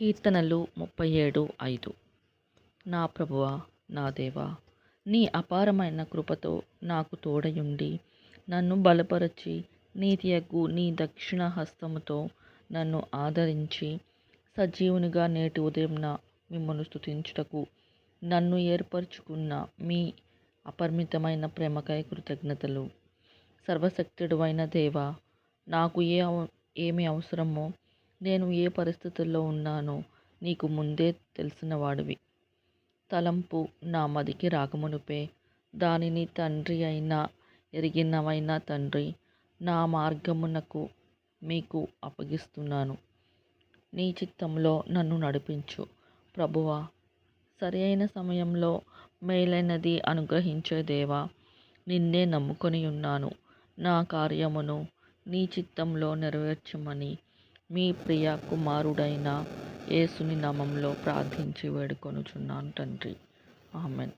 కీర్తనలు ముప్పై ఏడు ఐదు. నా ప్రభువా నా దేవా నీ అపారమైన కృపతో నాకు తోడయుండి నన్ను బలపరచి నీతియగు నీ దక్షిణ హస్తముతో నన్ను ఆదరించి సజీవునిగా నేటి ఉదయంన మిమ్మల్ని స్తుతించుటకు నన్ను ఏర్పరచుకున్న మీ అపరిమితమైన ప్రేమకై కృతజ్ఞతలు. సర్వశక్తుడు అయిన దేవా నాకు ఏ అవ- ఏమి అవసరమో నేను ఏ పరిస్థితుల్లో ఉన్నానో నీకు ముందే తెలిసిన వాడివి. తలంపు నా మదికి రాకమునుపే దానిని తండ్రి అయినా ఎరిగినవైన తండ్రి నా మార్గమునకు మీకు అప్పగిస్తున్నాను. నీ చిత్తంలో నన్ను నడిపించు. ప్రభువా సరి అయిన సమయంలో మేలైనది అనుగ్రహించే దేవా నిన్నే నమ్ముకొని ఉన్నాను. నా కార్యమును నీ చిత్తంలో నెరవేర్చమని మీ ప్రియ కుమారుడైన యేసుని నామంలో ప్రార్థించి వేడుకొనుచున్నాను తండ్రి. ఆమెన్.